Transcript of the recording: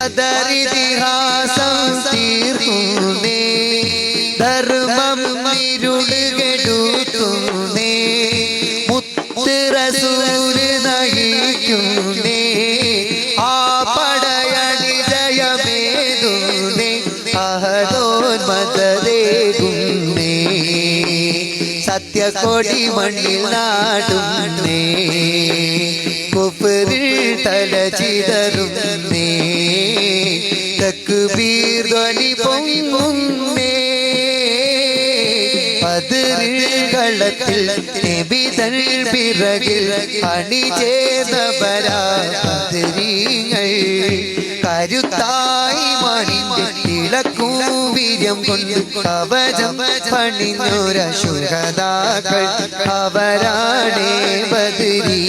അതരിതിഹാസം തീർക്കുന്നേ ധർമ്മം ഇരുടുകെടുക്കുന്നേ മുത്തിറസൂര് നയിക്കുന്നേ. ആ പടയണി ജയമേതുന്നേ. അഹദോന്മതേകുന്നേ സത്യകൊടി മണ്ണിൽ നാടുന്നേ തല നീ. തക്ബീർ ധ്വനി പൊങ്ങുന്നേ. പതിരിൽ കളത്തിൽ നിബിതൽ പിറകിൽ അണിചേർന്നവരാതിരിങ്ങൾ കരുത്തായി മണിന്റെ ഇളക്കൂ വീര്യം കൊണ്ട് കവചം പണിഞ്ഞൊര ശുഹതാക്കൾ അവരാണേ ബദരീങ്ങൾ